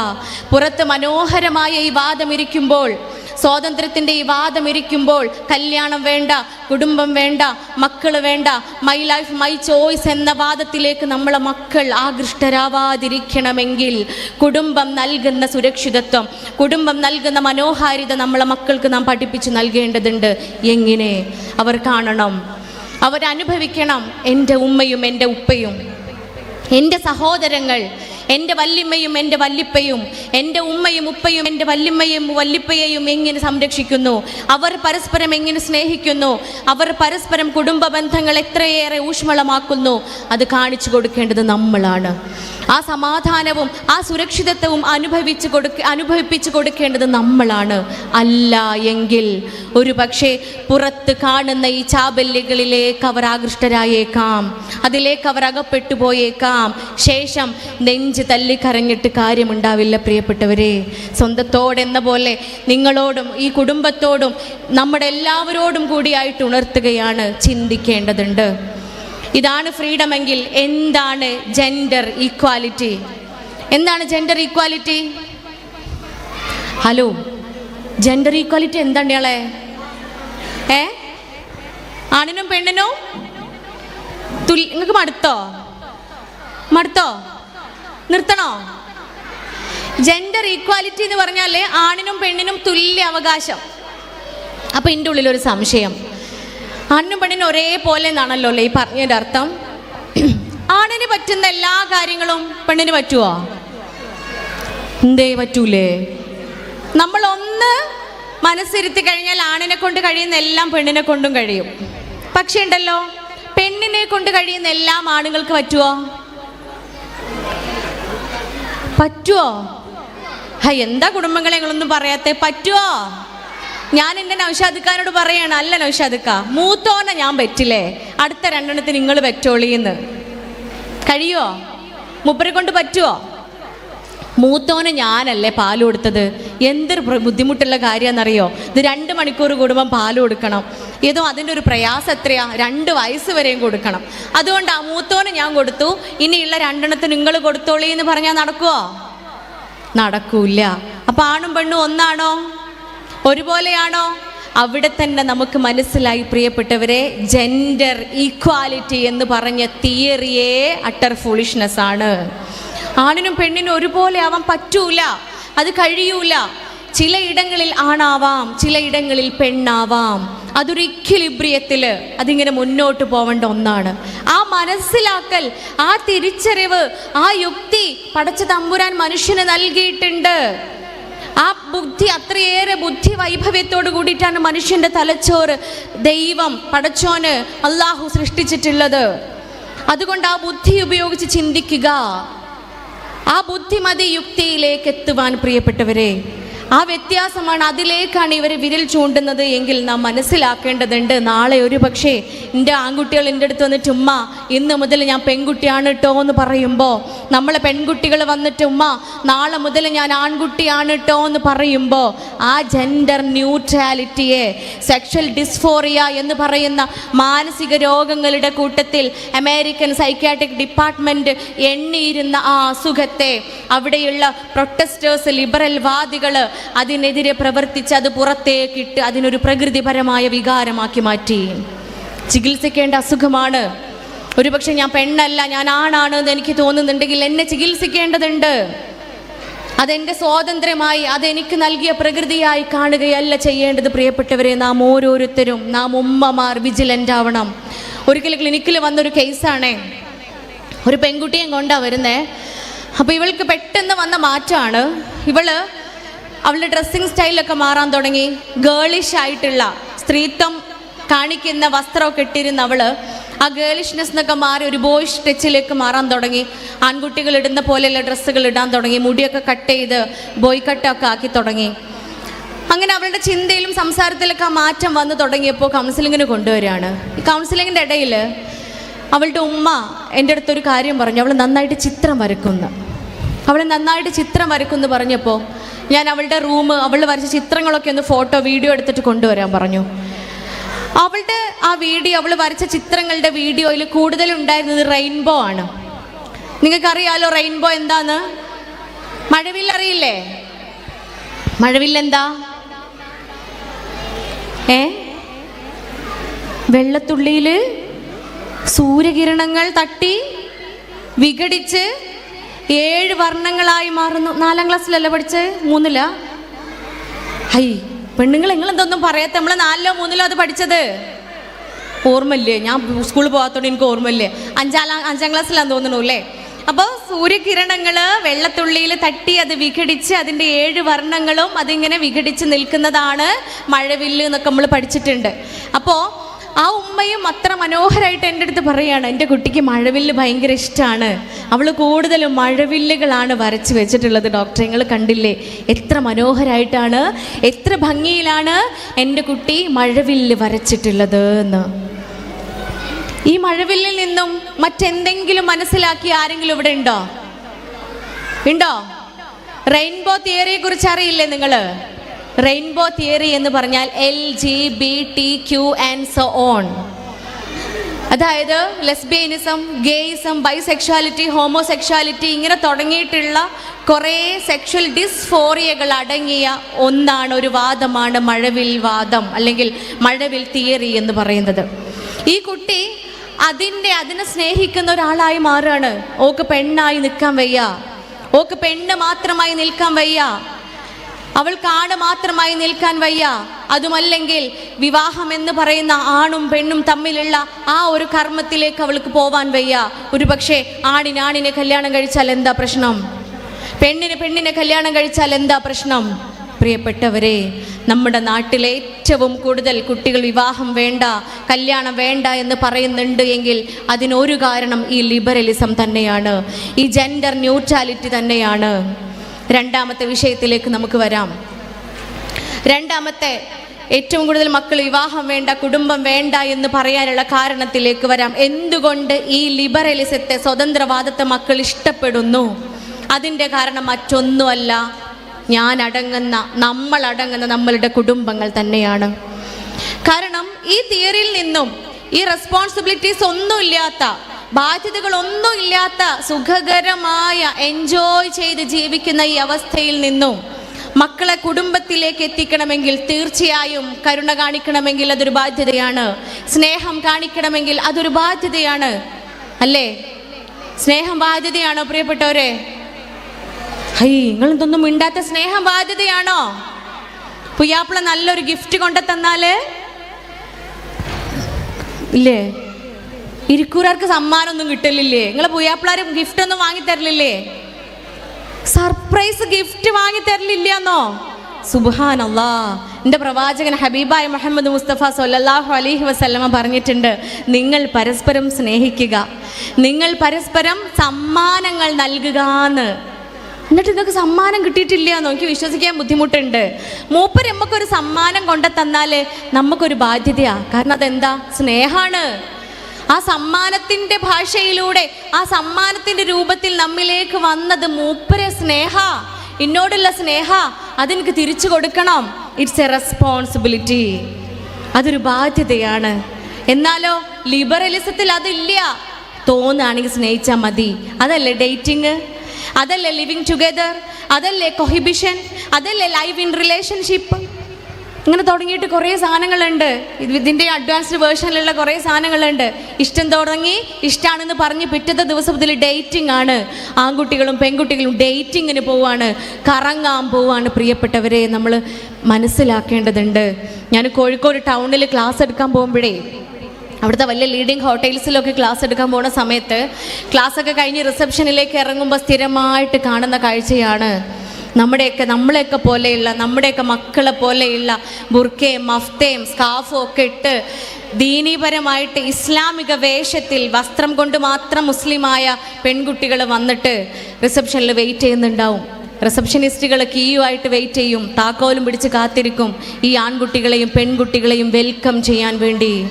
പുറത്ത് മനോഹരമായ ഈ വാദം ഇരിക്കുമ്പോൾ സ്വാതന്ത്ര്യത്തിന്റെ ഈ വാദം ഇരിക്കുമ്പോൾ കല്യാണം വേണ്ട കുടുംബം വേണ്ട മക്കൾ വേണ്ട മൈ ലൈഫ് മൈ ചോയ്സ് എന്ന വാദത്തിലേക്ക് നമ്മളെ മക്കൾ ആകൃഷ്ടരാവാതിരിക്കണമെങ്കിൽ കുടുംബം നൽകുന്ന സുരക്ഷിതത്വം കുടുംബം നൽകുന്ന മനോഹാരിത നമ്മളെ മക്കൾക്ക് നാം പഠിപ്പിച്ച് നൽകേണ്ടതുണ്ട്. എങ്ങനെ? അവർ കാണണം. അവരനുഭവിക്കണം എന്റെ ഉമ്മയും എന്റെ ഉപ്പയും എന്റെ സഹോദരങ്ങൾ എന്റെ വല്ലിമ്മയും എന്റെ വല്ലിപ്പയും എന്റെ ഉമ്മയും ഉപ്പയും എന്റെ വല്ലിമ്മയും വല്ലിപ്പയെയും എങ്ങനെ സംരക്ഷിക്കുന്നു? അവർ പരസ്പരം എങ്ങനെ സ്നേഹിക്കുന്നു? അവർ പരസ്പരം കുടുംബ ബന്ധങ്ങൾ എത്രയേറെ ഊഷ്മളമാക്കുന്നു? അത് കാണിച്ചു കൊടുക്കേണ്ടത് നമ്മളാണ്. ആ സമാധാനവും ആ സുരക്ഷിതത്വവും അനുഭവിച്ചു കൊടുക്ക അനുഭവിപ്പിച്ചു കൊടുക്കേണ്ടത് നമ്മളാണ്. അല്ല എങ്കിൽ ഒരു പക്ഷേ പുറത്ത് കാണുന്ന ഈ ചാബല്യങ്ങളിലേക്ക് അവർ ആകൃഷ്ടരായേക്കാം അതിലേക്ക് അവർ അകപ്പെട്ടു പോയേക്കാം. ശേഷം നെഞ്ച് തല്ലിക്കരഞ്ഞിട്ട് കാര്യമുണ്ടാവില്ല പ്രിയപ്പെട്ടവരെ. സ്വന്തത്തോടെന്ന പോലെ നിങ്ങളോടും ഈ കുടുംബത്തോടും നമ്മുടെ എല്ലാവരോടും കൂടിയായിട്ട് ഉണർത്തുകയാണ് ചിന്തിക്കേണ്ടതുണ്ട്. ഇതാണ് ഫ്രീഡം എങ്കിൽ എന്താണ് ജെൻഡർ ഈക്വാലിറ്റി എന്താണ് gender equality hello gender equality എന്താണ് ഇയാളെ? ഏ? ആണിനും പെണ്ണിനും? തുല്യ നിങ്ങൾക്ക് മടുത്തോ? മടുത്തോ? നിർത്തണോ? ജെൻഡർ ഈക്വാലിറ്റി എന്ന് പറഞ്ഞാൽ ആണിനും പെണ്ണിനും തുല്യ അവകാശം. അപ്പൊ എന്റെ ഉള്ളിൽ ഒരു സംശയം. ആണിനും പെണ്ണിനും ഒരേപോലെ എന്നാണല്ലോ അല്ലേ ഈ പറഞ്ഞതിന്റെ അർത്ഥം? ആണിന് പറ്റുന്ന എല്ലാ കാര്യങ്ങളും പെണ്ണിന് പറ്റുമോ എന്തേ പറ്റൂലേ? നമ്മൾ ഒന്ന് മനസ്സിരുത്തി കഴിഞ്ഞാൽ ആണിനെ കൊണ്ട് കഴിയുന്ന എല്ലാം പെണ്ണിനെ കൊണ്ടും കഴിയും. പക്ഷേ ഉണ്ടല്ലോ പെണ്ണിനെ കൊണ്ട് കഴിയുന്ന എല്ലാം ആണുങ്ങൾക്ക് പറ്റുമോ പറ്റുമോ എന്താ കുടുംബങ്ങളെ നിങ്ങളൊന്നും പറയാത്തെ? പറ്റുമോ ഞാൻ എന്റെ നൗഷാദിക്കാരോട് പറയാണ് അല്ല നൗഷാദിക്ക മൂത്തോനെ ഞാൻ പറ്റില്ലേ? അടുത്ത രണ്ടെണ്ണത്തിന് നിങ്ങൾ പറ്റോളിന്ന് കഴിയോ മുപ്പരെ കൊണ്ട് പറ്റുമോ മൂത്തോനെ ഞാനല്ലേ പാൽ കൊടുത്തത്? എന്തൊരു ബുദ്ധിമുട്ടുള്ള കാര്യമെന്നറിയോ ഇത് രണ്ട് മണിക്കൂർ കൂടുമ്പം പാൽ കൊടുക്കണം. ഏതോ അതിന്റെ ഒരു പ്രയാസം എത്രയാ? രണ്ട് വയസ്സ് വരെയും കൊടുക്കണം. അതുകൊണ്ട് ആ മൂത്തോനെ ഞാൻ കൊടുത്തു. ഇനിയുള്ള രണ്ടെണ്ണത്തിന് നിങ്ങൾ കൊടുത്തോളി എന്ന് പറഞ്ഞാൽ നടക്കുവോ? നടക്കൂല. അപ്പൊ ആണും പെണ്ണും ഒന്നാണോ? ഒരുപോലെയാണോ? അവിടെ തന്നെ നമുക്ക് മനസ്സിലായി പ്രിയപ്പെട്ടവരെ ജെൻഡർ ഈക്വാലിറ്റി എന്ന് പറഞ്ഞ തിയറിയെ അട്ടർ ഫുളിഷ്നെസ് ആണ്. ആണിനും പെണ്ണിനും ഒരുപോലെ ആവാൻ പറ്റൂല അത് കഴിയൂല. ചിലയിടങ്ങളിൽ ആണാവാം ചിലയിടങ്ങളിൽ പെണ്ണാവാം. അതൊരു ഇക്വിലിബ്രിയത്തിൽ അതിങ്ങനെ മുന്നോട്ട് പോവേണ്ട ഒന്നാണ്. ആ മനസ്സിലാക്കൽ ആ തിരിച്ചറിവ് ആ യുക്തി പടച്ച തമ്പുരാൻ മനുഷ്യന് നൽകിയിട്ടുണ്ട്. ആ ബുദ്ധി അത്രയേറെ ബുദ്ധി വൈഭവ്യത്തോട് കൂടിയിട്ടാണ് മനുഷ്യന്റെ തലച്ചോറ് ദൈവം പടച്ചോന് അള്ളാഹു സൃഷ്ടിച്ചിട്ടുള്ളത്. അതുകൊണ്ട് ആ ബുദ്ധി ഉപയോഗിച്ച് ചിന്തിക്കുക. ആ ബുദ്ധിമതി യുക്തിയിലേക്ക് എത്തുവാൻ പ്രിയപ്പെട്ടവരെ. ആ വ്യത്യാസമാണ് അതിലേക്കാണ് ഇവർ വിരൽ ചൂണ്ടുന്നത് എങ്കിൽ നാം മനസ്സിലാക്കേണ്ടതുണ്ട്. നാളെ ഒരു പക്ഷേ എന്റെ ആൺകുട്ടികൾ എന്റെ അടുത്ത് വന്നിട്ട് ഉമ്മ ഇന്ന് മുതൽ ഞാൻ പെൺകുട്ടിയാണ് കേട്ടോ എന്ന് പറയുമ്പോൾ നമ്മളെ പെൺകുട്ടികൾ വന്നിട്ട് ഉമ്മ നാളെ മുതൽ ഞാൻ ആൺകുട്ടിയാണ് കേട്ടോ എന്ന് പറയുമ്പോൾ ആ ജെൻഡർ ന്യൂട്രാലിറ്റിയെ സെക്ഷൽ ഡിസ്ഫോറിയ എന്ന് പറയുന്ന മാനസിക രോഗങ്ങളുടെ കൂട്ടത്തിൽ അമേരിക്കൻ സൈക്യാട്രിക് ഡിപ്പാർട്ട്മെന്റ് എണ്ണിയിരുന്ന ആ അസുഖത്തെ അവിടെയുള്ള പ്രൊട്ടസ്റ്റേഴ്സ് ലിബറൽ വാദികൾ അതിനെതിരെ പ്രവർത്തിച്ച് അത് പുറത്തേക്കിട്ട് അതിനൊരു പ്രകൃതിപരമായ വികാരമാക്കി മാറ്റി. ചികിത്സിക്കേണ്ട അസുഖമാണ്. ഒരുപക്ഷെ ഞാൻ പെണ്ണല്ല ഞാൻ ആണാണ് എന്ന് എനിക്ക് തോന്നുന്നുണ്ടെങ്കിൽ എന്നെ ചികിത്സിക്കേണ്ടതുണ്ട്. അതെന്റെ സ്വാതന്ത്ര്യമായി അതെനിക്ക് നൽകിയ പ്രകൃതിയായി കാണുകയല്ല ചെയ്യേണ്ടത് പ്രിയപ്പെട്ടവരെ. നാം ഓരോരുത്തരും നാം ഉമ്മമാർ വിജിലന്റ് ആവണം. ഒരിക്കൽ ക്ലിനിക്കിൽ വന്നൊരു കേസാണേ. ഒരു പെൺകുട്ടിയും കൊണ്ടാ വരുന്നേ. അപ്പോൾ ഇവൾക്ക് പെട്ടെന്ന് വന്ന മാറ്റമാണ്. ഇവൾ അവളുടെ ഡ്രസ്സിങ് സ്റ്റൈലൊക്കെ മാറാൻ തുടങ്ങി. ഗേളിഷ് ആയിട്ടുള്ള സ്ത്രീത്വം കാണിക്കുന്ന വസ്ത്രമൊക്കെ ഇട്ടിരുന്ന അവൾ ആ ഗേളിഷ്നെസ് എന്നൊക്കെ മാറി ഒരു ബോയ്ഷ് ടച്ചിലേക്ക് മാറാൻ തുടങ്ങി. ആൺകുട്ടികൾ ഇടുന്ന പോലെയുള്ള ഡ്രസ്സുകൾ ഇടാൻ തുടങ്ങി. മുടിയൊക്കെ കട്ട് ചെയ്ത് ബോയ് കട്ടൊക്കെ ആക്കി തുടങ്ങി. അങ്ങനെ അവളുടെ ചിന്തയിലും സംസാരത്തിലൊക്കെ ആ മാറ്റം വന്നു തുടങ്ങിയപ്പോൾ കൗൺസിലിങ്ങിന് കൊണ്ടുവരികയാണ്. ഈ കൗൺസിലിങ്ങിന്റെ ഇടയിൽ അവളുടെ ഉമ്മ എന്റെ അടുത്തൊരു കാര്യം പറഞ്ഞു. അവൾ നന്നായിട്ട് ചിത്രം വരക്കുന്നു അവൾ നന്നായിട്ട് ചിത്രം വരക്കുമെന്ന് പറഞ്ഞപ്പോൾ ഞാൻ അവളുടെ റൂം അവൾ വരച്ച ചിത്രങ്ങളൊക്കെ ഒന്ന് ഫോട്ടോ വീഡിയോ എടുത്തിട്ട് കൊണ്ടുവരാൻ പറഞ്ഞു. അവളുടെ ആ വീഡിയോ അവൾ വരച്ച ചിത്രങ്ങളുടെ വീഡിയോയിൽ കൂടുതലുണ്ടായിരുന്നത് റെയിൻബോ ആണ്. നിങ്ങൾക്കറിയാലോ റെയിൻബോ എന്താന്ന്? മഴവിൽ അറിയില്ലേ മഴവിൽ എന്താ ഏ? വെള്ളത്തുള്ളിയിൽ സൂര്യകിരണങ്ങൾ തട്ടി വിഘടിച്ച് ഏഴ് വർണങ്ങളായി മാറുന്നു. നാലാം ക്ലാസ്സിലല്ല പഠിച്ച്? മൂന്നില? ഹൈ പെണ്ണുങ്ങൾ നിങ്ങൾ എന്തൊന്നും പറയാത്ത നമ്മൾ നാലിലോ മൂന്നിലോ അത് പഠിച്ചത്? ഓർമ്മയില്ലേ? ഞാൻ സ്കൂളിൽ പോകാത്തോണ്ട് എനിക്ക് ഓർമ്മയില്ലേ? അഞ്ചാം അഞ്ചാം ക്ലാസ്സിലാന്ന് തോന്നുന്നു അല്ലേ? അപ്പോൾ സൂര്യകിരണങ്ങൾ വെള്ളത്തുള്ളിയിൽ തട്ടി അത് വിഘടിച്ച് അതിന്റെ ഏഴ് വർണങ്ങളും അതിങ്ങനെ വിഘടിച്ച് നിൽക്കുന്നതാണ് മഴവില്ല് എന്നൊക്കെ നമ്മൾ പഠിച്ചിട്ടുണ്ട്. അപ്പോൾ ആ ഉമ്മയും അത്ര മനോഹരമായിട്ട് എന്റെ അടുത്ത് പറയുകയാണ് എന്റെ കുട്ടിക്ക് മഴവില്ല് ഭയങ്കര ഇഷ്ടമാണ് അവൾ കൂടുതലും മഴവില്ലുകളാണ് വരച്ച് വെച്ചിട്ടുള്ളത് ഡോക്ടറെ. നിങ്ങൾ കണ്ടില്ലേ? എത്ര മനോഹരമായിട്ടാണ് എത്ര ഭംഗിയിലാണ് എന്റെ കുട്ടി മഴവില്ല് വരച്ചിട്ടുള്ളത് എന്ന്. ഈ മഴവില്ലിൽ നിന്നും മറ്റെന്തെങ്കിലും മനസ്സിലാക്കി ആരെങ്കിലും ഇവിടെ ഉണ്ടോ? ഉണ്ടോ? റെയിൻബോ തിയറിയെ കുറിച്ച് അറിയില്ലേ നിങ്ങൾ റെയിൻബോ തിയറി എന്ന് പറഞ്ഞാൽ L G B T Q and so on അതായത് ലെസ്ബിയനിസം ഗേയിസം ബൈസെക്ഷാലിറ്റി ഹോമോസെക്ഷാലിറ്റി ഇങ്ങനെ തുടങ്ങിയിട്ടുള്ള കുറേ സെക്ഷൽ ഡിസ്ഫോറിയകൾ അടങ്ങിയ ഒന്നാണ് ഒരു വാദമാണ് മഴവിൽ വാദം അല്ലെങ്കിൽ മഴവിൽ തിയറി എന്ന് പറയുന്നത്. ഈ കുട്ടി അതിന്റെ അതിനെ സ്നേഹിക്കുന്ന ഒരാളായി മാറുകയാണ്. ഓക്ക് പെണ്ണായി നിൽക്കാൻ വയ്യ. ഓക്ക് പെണ്ണ് മാത്രമായി നിൽക്കാൻ വയ്യ. അവൾക്ക് ആണ് മാത്രമായി നിൽക്കാൻ വയ്യ. അതുമല്ലെങ്കിൽ വിവാഹം എന്ന് പറയുന്ന ആണും പെണ്ണും തമ്മിലുള്ള ആ ഒരു കർമ്മത്തിലേക്ക് അവൾക്ക് പോവാൻ വയ്യ. ഒരു പക്ഷേ ആണിന് കല്യാണം കഴിച്ചാൽ എന്താ പ്രശ്നം? പെണ്ണിന് പെണ്ണിനെ കല്യാണം കഴിച്ചാൽ എന്താ പ്രശ്നം? പ്രിയപ്പെട്ടവരെ നമ്മുടെ നാട്ടിലെ ഏറ്റവും കൂടുതൽ കുട്ടികൾ വിവാഹം വേണ്ട കല്യാണം വേണ്ട എന്ന് പറയുന്നുണ്ട് എങ്കിൽ അതിനൊരു കാരണം ഈ ലിബറലിസം തന്നെയാണ്. ഈ ജെൻഡർ ന്യൂട്രാലിറ്റി തന്നെയാണ്. രണ്ടാമത്തെ വിഷയത്തിലേക്ക് നമുക്ക് വരാം. രണ്ടാമത്തെ ഏറ്റവും കൂടുതൽ മക്കൾ വിവാഹം വേണ്ട കുടുംബം വേണ്ട എന്ന് പറയാനുള്ള കാരണത്തിലേക്ക് വരാം. എന്തുകൊണ്ട് ഈ ലിബറലിസത്തെ സ്വതന്ത്രവാദത്തെ മക്കൾ ഇഷ്ടപ്പെടുന്നു? അതിന്റെ കാരണം മറ്റൊന്നുമല്ല ഞാൻ അടങ്ങുന്ന നമ്മൾ അടങ്ങുന്ന നമ്മളുടെ കുടുംബങ്ങൾ തന്നെയാണ്. കാരണം ഈ തിയറിയിൽ നിന്നും ഈ റെസ്പോൺസിബിലിറ്റീസ് ഒന്നുമില്ലാത്ത ബാധ്യതകളൊന്നും ഇല്ലാത്ത സുഖകരമായ എൻജോയ് ചെയ്ത് ജീവിക്കുന്ന ഈ അവസ്ഥയിൽ നിന്നും മക്കളെ കുടുംബത്തിലേക്ക് എത്തിക്കണമെങ്കിൽ തീർച്ചയായും കരുണ കാണിക്കണമെങ്കിൽ അതൊരു ബാധ്യതയാണ്. സ്നേഹം കാണിക്കണമെങ്കിൽ അതൊരു ബാധ്യതയാണ്. അല്ലേ? സ്നേഹം ബാധ്യതയാണോ പ്രിയപ്പെട്ടവരെ? ഹൈ നിങ്ങൾ ഇതൊന്നും മിണ്ടാത്ത സ്നേഹം ബാധ്യതയാണോ? പുയ്യാപ്പിള നല്ലൊരു ഗിഫ്റ്റ് കൊണ്ടു തന്നാൽ ഇല്ലേ? ഇരിക്കൂരാർക്ക് സമ്മാനമൊന്നും കിട്ടലില്ലേ? നിങ്ങൾ പുയ്യാപ്പിളാരും ഗിഫ്റ്റ് ഒന്നും വാങ്ങി തരലില്ലേ സർപ്രൈസ് ഗിഫ്റ്റ് വാങ്ങി തരലില്ലെന്നോ സുബാനല്ലാ എന്റെ പ്രവാചകൻ ഹബീബായ മുഹമ്മദ് മുസ്തഫ സൊല്ലാഹു അലഹി വസല്ലമ പറഞ്ഞിട്ടുണ്ട് നിങ്ങൾ പരസ്പരം സ്നേഹിക്കുക. നിങ്ങൾ പരസ്പരം സമ്മാനങ്ങൾ നൽകുക എന്ന് എന്നിട്ട് നിങ്ങൾക്ക് സമ്മാനം കിട്ടിയിട്ടില്ല എന്ന് എനിക്ക് വിശ്വസിക്കാൻ ബുദ്ധിമുട്ടുണ്ട്. മൂപ്പർ നമുക്കൊരു സമ്മാനം കൊണ്ടു തന്നാൽ നമുക്കൊരു ബാധ്യതയാ. കാരണം അതെന്താ? സ്നേഹാണ്. ആ സമ്മാനത്തിന്റെ ഭാഷയിലൂടെ ആ സമ്മാനത്തിന്റെ രൂപത്തിൽ നമ്മിലേക്ക് വന്നത് മൂപ്പരെ സ്നേഹ. എന്നോടുള്ള സ്നേഹ അതെനിക്ക് തിരിച്ചു കൊടുക്കണം. ഇറ്റ്സ് എ റെസ്പോൺസിബിലിറ്റി അതൊരു ബാധ്യതയാണ്. എന്നാലോ ലിബറലിസത്തിൽ അതില്ല. തോന്നുകയാണെങ്കിൽ സ്നേഹിച്ചാൽ മതി. അതല്ലേ ഡേറ്റിങ് അതല്ലേ ലിവിങ് ടുഗെദർ അതല്ലേ കൊഹിബിഷൻ അതല്ലേ ലൈവ് ഇൻ റിലേഷൻഷിപ്പ് ഇങ്ങനെ തുടങ്ങിയിട്ട് കുറേ സാധനങ്ങളുണ്ട്. ഇത് ഇതിന്റെ അഡ്വാൻസ്ഡ് വേർഷനിലുള്ള കുറേ സാധനങ്ങളുണ്ട്. ഇഷ്ടം തുടങ്ങി ഇഷ്ടമാണെന്ന് പറഞ്ഞ് പിറ്റത്തെ ദിവസം ഇതിൽ ഡേറ്റിംഗ് ആണ്. ആൺകുട്ടികളും പെൺകുട്ടികളും ഡേറ്റിങ്ങിന് പോവാണ്. കറങ്ങാൻ പോവാണ് പ്രിയപ്പെട്ടവരെ നമ്മൾ മനസ്സിലാക്കേണ്ടതുണ്ട്. ഞാൻ കോഴിക്കോട് ടൗണിൽ ക്ലാസ് എടുക്കാൻ പോകുമ്പോഴേ അവിടുത്തെ വലിയ ലീഡിങ് ഹോട്ടൽസിലൊക്കെ ക്ലാസ് എടുക്കാൻ പോണ സമയത്ത് ക്ലാസ്സൊക്കെ കഴിഞ്ഞ് റിസപ്ഷനിലേക്ക് ഇറങ്ങുമ്പോൾ സ്ഥിരമായിട്ട് കാണുന്ന കാഴ്ചയാണ്. നമ്മുടെയൊക്കെ നമ്മളെയൊക്കെ പോലെയുള്ള നമ്മുടെയൊക്കെ മക്കളെ പോലെയുള്ള ബുർക്കയും മഫ്തയും സ്കാഫും ഒക്കെ ഇട്ട് ദീനീപരമായിട്ട് ഇസ്ലാമിക വേഷത്തിൽ വസ്ത്രം കൊണ്ട് മാത്രം മുസ്ലിമായ പെൺകുട്ടികൾ വന്നിട്ട് റിസപ്ഷനിൽ വെയിറ്റ് ചെയ്യുന്നുണ്ടാവും. റിസപ്ഷനിസ്റ്റുകൾ കീയുമായിട്ട് വെയിറ്റ് ചെയ്യും. താക്കോലും പിടിച്ച് കാത്തിരിക്കും. ഈ ആൺകുട്ടികളെയും പെൺകുട്ടികളെയും വെൽക്കം ചെയ്യാൻ വേണ്ടി.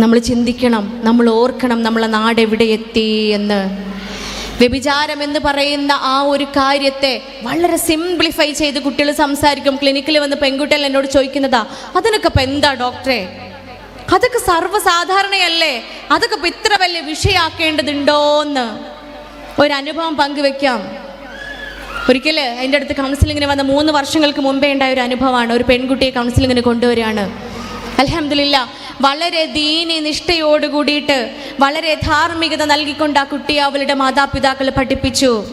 നമ്മൾ ചിന്തിക്കണം. നമ്മൾ ഓർക്കണം നമ്മളെ നാട് എവിടെ എത്തി എന്ന്. വ്യഭിചാരം എന്ന് പറയുന്ന ആ ഒരു കാര്യത്തെ വളരെ സിംപ്ലിഫൈ ചെയ്ത് കുട്ടികൾ സംസാരിക്കും. ക്ലിനിക്കിൽ വന്ന് പെൺകുട്ടികൾ എന്നോട് ചോദിക്കുന്നതാ അതിനൊക്കെ ഇപ്പം എന്താ ഡോക്ടറെ അതൊക്കെ സർവസാധാരണയല്ലേ? അതൊക്കെ ഇപ്പം ഇത്ര വലിയ വിഷയാക്കേണ്ടതുണ്ടോന്ന് ഒരനുഭവം പങ്കുവെക്കാം. ഒരിക്കൽ എന്റെ അടുത്ത് കൗൺസിലിങ്ങിന് വന്ന മൂന്ന് വർഷങ്ങൾക്ക് മുമ്പേ ഉണ്ടായ ഒരു അനുഭവമാണ്. ഒരു പെൺകുട്ടിയെ കൗൺസിലിങ്ങിന് കൊണ്ടുവരികയാണ്. അലഹമില്ല വളരെ ദീനി നിഷ്ഠയോട് കൂടിയിട്ട് വളരെ ധാർമ്മികത നൽകിക്കൊണ്ട് ആ കുട്ടിയെ അവളുടെ മാതാപിതാക്കൾ പഠിപ്പിച്ചു.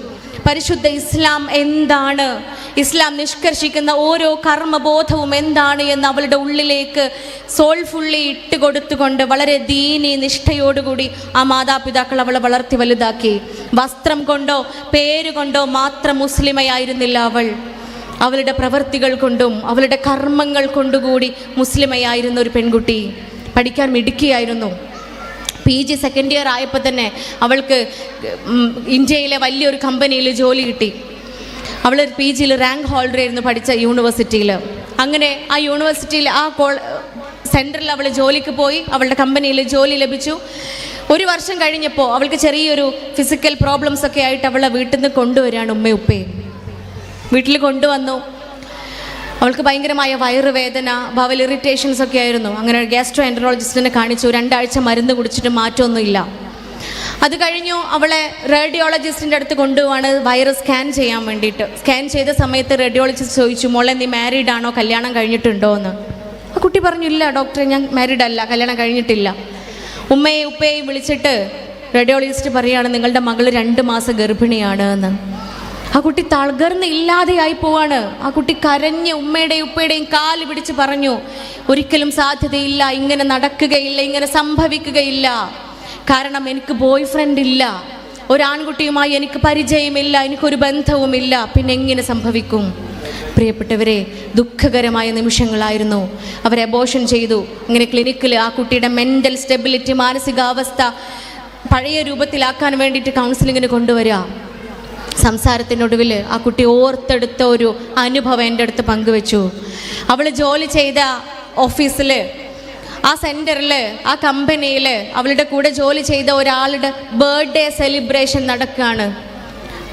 പരിശുദ്ധ ഇസ്ലാം എന്താണ്? ഇസ്ലാം നിഷ്കർഷിക്കുന്ന ഓരോ കർമ്മബോധവും എന്താണ് എന്ന് അവളുടെ ഉള്ളിലേക്ക് സോൾഫുള്ളി ഇട്ട് കൊടുത്തുകൊണ്ട് വളരെ ദീനി നിഷ്ഠയോടുകൂടി ആ മാതാപിതാക്കൾ അവളെ വളർത്തി വലുതാക്കി. വസ്ത്രം കൊണ്ടോ പേര് കൊണ്ടോ മാത്രം മുസ്ലിമയായിരുന്നില്ല അവൾ. അവളുടെ പ്രവൃത്തികൾ കൊണ്ടും അവളുടെ കർമ്മങ്ങൾ കൊണ്ടുകൂടി മുസ്ലിമയായിരുന്ന ഒരു പെൺകുട്ടി പഠിക്കാൻ മിടുക്കിയായിരുന്നു. പി ജി സെക്കൻഡ് ഇയർ ആയപ്പോൾ തന്നെ അവൾക്ക് ഇന്ത്യയിലെ വലിയൊരു കമ്പനിയിൽ ജോലി കിട്ടി. അവൾ പി ജിയിൽ റാങ്ക് ഹോൾഡർ ആയിരുന്നു പഠിച്ച യൂണിവേഴ്സിറ്റിയിൽ അങ്ങനെ ആ യൂണിവേഴ്സിറ്റിയിൽ ആ കോൾ സെന്ററിൽ അവൾ ജോലിക്ക് പോയി അവളുടെ കമ്പനിയിൽ ജോലി ലഭിച്ചു. ഒരു വർഷം കഴിഞ്ഞപ്പോൾ അവൾക്ക് ചെറിയൊരു ഫിസിക്കൽ പ്രോബ്ലംസ് ഒക്കെ ആയിട്ട് അവളെ വീട്ടിൽ നിന്ന് കൊണ്ടുവരികയാണ് ഉമ്മയും ഉപ്പയും. വീട്ടിൽ കൊണ്ടുവന്നു. അവൾക്ക് ഭയങ്കരമായ വയറുവേദന ബവൽ ഇറിറ്റേഷൻസ് ഒക്കെ ആയിരുന്നു. അങ്ങനെ ഗ്യാസ്ട്രോ എൻട്രോളജിസ്റ്റിനെ കാണിച്ചു. രണ്ടാഴ്ച മരുന്ന് കുടിച്ചിട്ട് മാറ്റമൊന്നുമില്ല. അത് കഴിഞ്ഞു അവളെ റേഡിയോളജിസ്റ്റിന്റെ അടുത്ത് കൊണ്ടുപോവാണ് വയറ് സ്കാൻ ചെയ്യാൻ വേണ്ടിയിട്ട്. സ്കാൻ ചെയ്ത സമയത്ത് റേഡിയോളജിസ്റ്റ് ചോദിച്ചു മോളെ നീ മാരീഡ് ആണോ? കല്യാണം കഴിഞ്ഞിട്ടുണ്ടോ? എന്ന്. ആ കുട്ടി പറഞ്ഞു ഇല്ല ഡോക്ടറെ ഞാൻ മാരീഡ് അല്ല. കല്യാണം കഴിഞ്ഞിട്ടില്ല. ഉമ്മയെ ഉപ്പയെയും വിളിച്ചിട്ട് റേഡിയോളജിസ്റ്റ് പറയുകയാണ് നിങ്ങളുടെ മകൾ രണ്ട് മാസം ഗർഭിണിയാണ്. എന്ന്. ആ കുട്ടി തളർന്ന് ഇല്ലാതെയായി പോവാണ്. ആ കുട്ടി കരഞ്ഞ് ഉമ്മയുടെയും ഉപ്പയുടെയും കാൽ പിടിച്ച് പറഞ്ഞു ഒരിക്കലും സാധ്യതയില്ല ഇങ്ങനെ നടക്കുകയില്ല ഇങ്ങനെ സംഭവിക്കുകയില്ല. കാരണം എനിക്ക് ബോയ് ഫ്രണ്ട് ഇല്ല. ഒരാൺകുട്ടിയുമായി എനിക്ക് പരിചയമില്ല എനിക്കൊരു ബന്ധവുമില്ല. പിന്നെ എങ്ങനെ സംഭവിക്കും? പ്രിയപ്പെട്ടവരെ ദുഃഖകരമായ നിമിഷങ്ങളായിരുന്നു. അവരെ അബോഷൻ ചെയ്തു. ഇങ്ങനെ ക്ലിനിക്കിൽ ആ കുട്ടിയുടെ മെന്റൽ സ്റ്റെബിലിറ്റി മാനസികാവസ്ഥ പഴയ രൂപത്തിലാക്കാൻ വേണ്ടിയിട്ട് കൗൺസിലിങ്ങിന് കൊണ്ടുവരിക. സംസാരത്തിനൊടുവിൽ ആ കുട്ടി ഓർത്തെടുത്ത ഒരു അനുഭവം എന്റെ അടുത്ത് പങ്കുവെച്ചു. അവൾ ജോലി ചെയ്ത ഓഫീസിൽ ആ സെന്ററിൽ ആ കമ്പനിയിൽ അവളുടെ കൂടെ ജോലി ചെയ്ത ഒരാളുടെ ബർത്ത്ഡേ സെലിബ്രേഷൻ നടക്കുകയാണ്.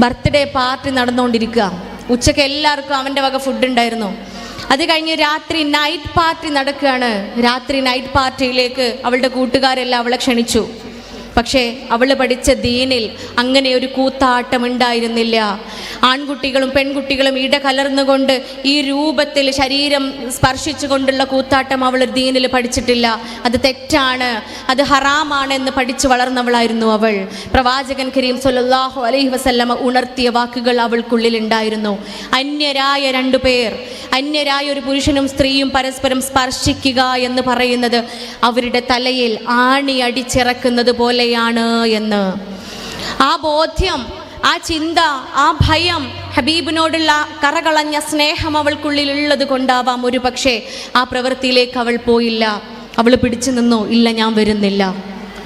ബർത്ത്ഡേ പാർട്ടി നടന്നുകൊണ്ടിരിക്കുക. ഉച്ചയ്ക്ക് എല്ലാവർക്കും അവന്റെ വക ഫുഡ് ഉണ്ടായിരുന്നു. അത് കഴിഞ്ഞ് രാത്രി നൈറ്റ് പാർട്ടി നടക്കുകയാണ്. രാത്രി നൈറ്റ് പാർട്ടിയിലേക്ക് അവളുടെ കൂട്ടുകാരെല്ലാം അവളെ ക്ഷണിച്ചു. പക്ഷേ അവൾ പഠിച്ച ദീനിൽ അങ്ങനെ ഒരു കൂത്താട്ടം ഉണ്ടായിരുന്നില്ല. ആൺകുട്ടികളും പെൺകുട്ടികളും ഇട കലർന്നുകൊണ്ട് ഈ രൂപത്തിൽ ശരീരം സ്പർശിച്ചുകൊണ്ടുള്ള കൂത്താട്ടം അവൾ ദീനിൽ പഠിച്ചിട്ടില്ല. അത് തെറ്റാണ്. അത് ഹറാമാണ് എന്ന് പഠിച്ചു വളർന്നവളായിരുന്നു അവൾ. പ്രവാചകൻ കരീം സൊല്ലാഹു അലൈഹി വസല്ലമ ഉണർത്തിയ വാക്കുകൾ അവൾക്കുള്ളിൽ ഉണ്ടായിരുന്നു. അന്യരായ രണ്ടു പേർ അന്യരായ ഒരു പുരുഷനും സ്ത്രീയും പരസ്പരം സ്പർശിക്കുക എന്ന് പറയുന്നത് അവരുടെ തലയിൽ ആണി അടിച്ചിറക്കുന്നത് പോലെയാണ് എന്ന്? ആ ബോധ്യം ആ ചിന്ത ആ ഭയം ഹബീബിനോടുള്ള കറകളഞ്ഞ സ്നേഹം അവൾക്കുള്ളിൽ ഉള്ളത് കൊണ്ടാവാം ഒരു പക്ഷേ ആ പ്രവൃത്തിയിലേക്ക് അവൾ പോയില്ല. അവൾ പിടിച്ചു നിന്നു ഇല്ല ഞാൻ വരുന്നില്ല.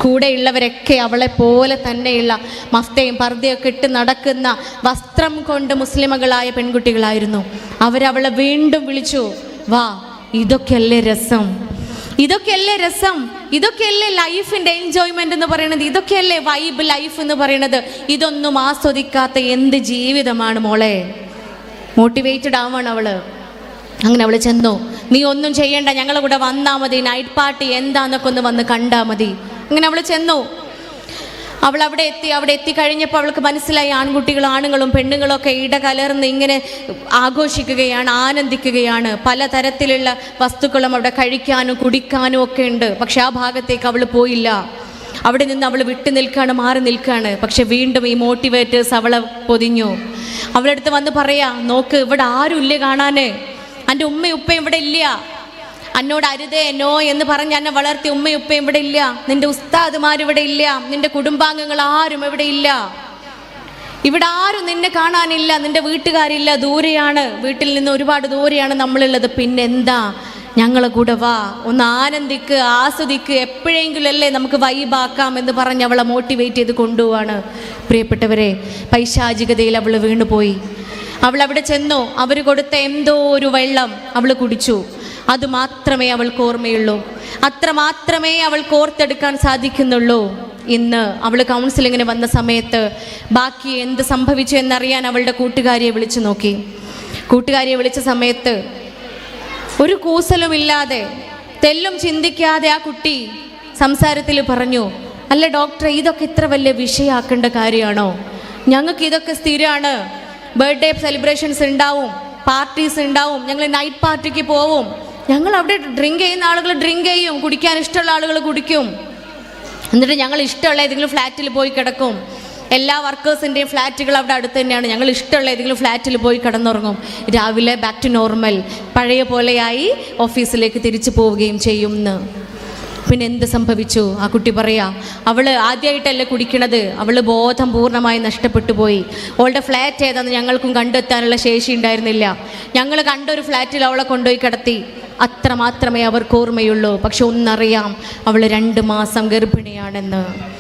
കൂടെയുള്ളവരൊക്കെ അവളെ പോലെ തന്നെയുള്ള മഫ്തയും പർദ്ദയൊക്കെ ഇട്ട് നടക്കുന്ന വസ്ത്രം കൊണ്ട് മുസ്ലിമകളായ പെൺകുട്ടികളായിരുന്നു. അവരവളെ വീണ്ടും വിളിച്ചു വാ ഇതൊക്കെയല്ലേ രസം? ഇതൊക്കെയല്ലേ രസം? ഇതൊക്കെയല്ലേ ലൈഫിന്റെ എൻജോയ്മെന്റ് എന്ന് പറയുന്നത്? ഇതൊക്കെയല്ലേ വൈബ് ലൈഫ് എന്ന് പറയുന്നത്? ഇതൊന്നും ആസ്വദിക്കാത്ത എന്ത് ജീവിതമാണ് മോളെ? മോട്ടിവേറ്റഡ് ആവാണ് അവൾ. അങ്ങനെ അവൾ ചെന്നു. നീ ഒന്നും ചെയ്യണ്ട. ഞങ്ങളുടെ കൂടെ വന്നാൽ മതി. നൈറ്റ് പാർട്ടി എന്താന്നൊക്കെ ഒന്ന് വന്ന് കണ്ടാൽ മതി. അങ്ങനെ അവൾ ചെന്നു. അവൾ അവിടെ എത്തി അവിടെ എത്തിക്കഴിഞ്ഞപ്പോൾ അവൾക്ക് മനസ്സിലായി ആൺകുട്ടികളും ആണുങ്ങളും പെണ്ണുങ്ങളും ഒക്കെ ഇടകലർന്ന് ഇങ്ങനെ ആഘോഷിക്കുകയാണ് ആനന്ദിക്കുകയാണ്. പലതരത്തിലുള്ള വസ്തുക്കളും അവിടെ കഴിക്കാനും കുടിക്കാനും ഒക്കെ ഉണ്ട്. പക്ഷെ ആ ഭാഗത്തേക്ക് അവൾ പോയില്ല. അവിടെ നിന്ന് അവൾ വിട്ടു നിൽക്കുകയാണ് മാറി നിൽക്കുകയാണ്. പക്ഷെ വീണ്ടും ഈ മോട്ടിവേറ്റേഴ്സ് അവളെ പൊതിഞ്ഞു. അവളടുത്ത് വന്ന് പറയാ നോക്ക് ഇവിടെ ആരും ഇല്ല കാണാന്. എന്റെ ഉമ്മയും ഉപ്പയും ഇവിടെ ഇല്ല. എന്നോട് അരുതേ എന്നോ എന്ന് പറഞ്ഞ് എന്നെ വളർത്തി ഉമ്മയും ഉപ്പയും ഇവിടെ ഇല്ല. നിന്റെ ഉസ്താദുമാരിവിടെ ഇല്ല. നിന്റെ കുടുംബാംഗങ്ങൾ ആരും ഇവിടെ ഇല്ല. ഇവിടെ ആരും നിന്നെ കാണാനില്ല. നിന്റെ വീട്ടുകാരില്ല. ദൂരെയാണ്. വീട്ടിൽ നിന്ന് ഒരുപാട് ദൂരെയാണ് നമ്മളുള്ളത്. പിന്നെന്താ? ഞങ്ങളെ കൂടെ വാ. ഒന്ന് ആനന്ദിക്ക് ആസ്വദിക്ക്. എപ്പോഴെങ്കിലും അല്ലേ നമുക്ക് വൈബാക്കാം എന്ന് പറഞ്ഞ് അവളെ മോട്ടിവേറ്റ് ചെയ്ത് കൊണ്ടുപോവാണ്. പ്രിയപ്പെട്ടവരെ പൈശാചികതയിൽ അവൾ വീണുപോയി. അവൾ അവിടെ ചെന്നു. അവർ കൊടുത്ത എന്തോ ഒരു വെള്ളം അവൾ കുടിച്ചു. അത് മാത്രമേ അവൾക്ക് ഓർമ്മയുള്ളൂ. അത്ര മാത്രമേ അവൾക്ക് ഓർത്തെടുക്കാൻ സാധിക്കുന്നുള്ളൂ. ഇന്ന് അവൾ കൗൺസിലിങ്ങിന് വന്ന സമയത്ത് ബാക്കി എന്ത് സംഭവിച്ചു എന്നറിയാൻ അവളുടെ കൂട്ടുകാരിയെ വിളിച്ചു നോക്കി. കൂട്ടുകാരിയെ വിളിച്ച സമയത്ത് ഒരു കൂസലുമില്ലാതെ തെല്ലും ചിന്തിക്കാതെ ആ കുട്ടി സംസാരത്തിൽ പറഞ്ഞു അല്ല ഡോക്ടറെ ഇതൊക്കെ ഇത്ര വലിയ വിഷയമാക്കേണ്ട കാര്യമാണോ? ഞങ്ങൾക്ക് ഇതൊക്കെ സ്ഥിരമാണ് ബർത്ത്ഡേ സെലിബ്രേഷൻസ് ഉണ്ടാവും പാർട്ടീസ് ഉണ്ടാവും ഞങ്ങൾ നൈറ്റ് പാർട്ടിക്ക് പോവും. ഞങ്ങൾ അവിടെ ഡ്രിങ്ക് ചെയ്യുന്ന ആളുകൾ ഡ്രിങ്ക് ചെയ്യും. കുടിക്കാൻ ഇഷ്ടമുള്ള ആളുകൾ കുടിക്കും. എന്നിട്ട് ഞങ്ങൾ ഇഷ്ടമുള്ള ഏതെങ്കിലും ഫ്ലാറ്റിൽ പോയി കിടക്കും. എല്ലാ വർക്കേഴ്സിന്റെയും ഫ്ലാറ്റുകൾ അവിടെ അടുത്ത് തന്നെയാണ്. ഞങ്ങൾ ഇഷ്ടമുള്ള ഏതെങ്കിലും ഫ്ലാറ്റിൽ പോയി കിടന്നുറങ്ങും. രാവിലെ ബാക്ക് ടു നോർമൽ പഴയ പോലെയായി ഓഫീസിലേക്ക് തിരിച്ചു പോവുകയും ചെയ്യും എന്ന് പിന്നെ എന്ത് സംഭവിച്ചു? ആ കുട്ടി പറയാ അവൾ ആദ്യമായിട്ടല്ലേ കുടിക്കണത്. അവൾ ബോധം പൂർണമായി നഷ്ടപ്പെട്ടു പോയി. അവളുടെ ഫ്ലാറ്റ് ഏതാന്ന് ഞങ്ങൾക്കും കണ്ടെത്താനുള്ള ശേഷി ഉണ്ടായിരുന്നില്ല. ഞങ്ങൾ കണ്ടൊരു ഫ്ലാറ്റിൽ അവളെ കൊണ്ടുപോയി കിടത്തി. അത്ര മാത്രമേ അവർക്ക് ഓർമ്മയുള്ളൂ. പക്ഷെ ഒന്നറിയാം അവൾ രണ്ട് മാസം ഗർഭിണിയാണെന്ന്.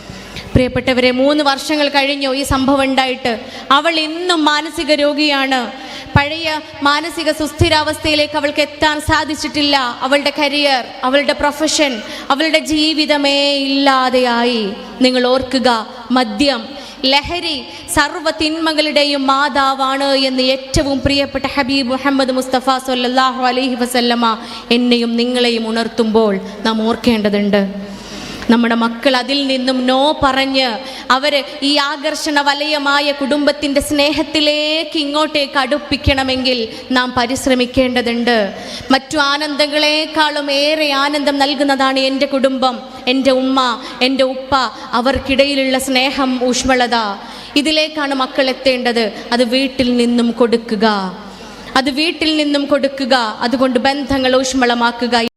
പ്രിയപ്പെട്ടവരെ മൂന്ന് വർഷങ്ങൾ കഴിഞ്ഞു. ഈ സംഭവം ഉണ്ടായിട്ട് അവൾ ഇന്നും മാനസിക രോഗിയാണ്. പഴയ മാനസിക സുസ്ഥിരാവസ്ഥയിലേക്ക് അവൾക്ക് എത്താൻ സാധിച്ചിട്ടില്ല. അവളുടെ കരിയർ അവളുടെ പ്രൊഫഷൻ അവളുടെ ജീവിതമേ ഇല്ലാതെയായി. നിങ്ങൾ ഓർക്കുക മദ്യം ലഹരി സർവ തിന്മകളുടെയും മാതാവാണ് എന്ന് ഏറ്റവും പ്രിയപ്പെട്ട ഹബീബ് മുഹമ്മദ് മുസ്തഫ സല്ലല്ലാഹു അലഹി വസല്ലമ എന്നെയും നിങ്ങളെയും ഉണർത്തുമ്പോൾ നാം ഓർക്കേണ്ടതുണ്ട്. നമ്മുടെ മക്കൾ അതിൽ നിന്നും നോ പറഞ്ഞ് അവർ ഈ ആകർഷണ വലയമായ കുടുംബത്തിന്റെ സ്നേഹത്തിലേക്ക് ഇങ്ങോട്ടേക്ക് അടുപ്പിക്കണമെങ്കിൽ നാം പരിശ്രമിക്കേണ്ടതുണ്ട്. മറ്റു ആനന്ദങ്ങളെക്കാളും ഏറെ ആനന്ദം നൽകുന്നതാണ് എന്റെ കുടുംബം എന്റെ ഉമ്മ എന്റെ ഉപ്പ അവർക്കിടയിലുള്ള സ്നേഹം ഊഷ്മളത. ഇതിലേക്കാണ് മക്കൾ എത്തേണ്ടത്. അത് വീട്ടിൽ നിന്നും കൊടുക്കുക. അത് വീട്ടിൽ നിന്നും കൊടുക്കുക. അതുകൊണ്ട് ബന്ധങ്ങൾ ഊഷ്മളമാക്കുക.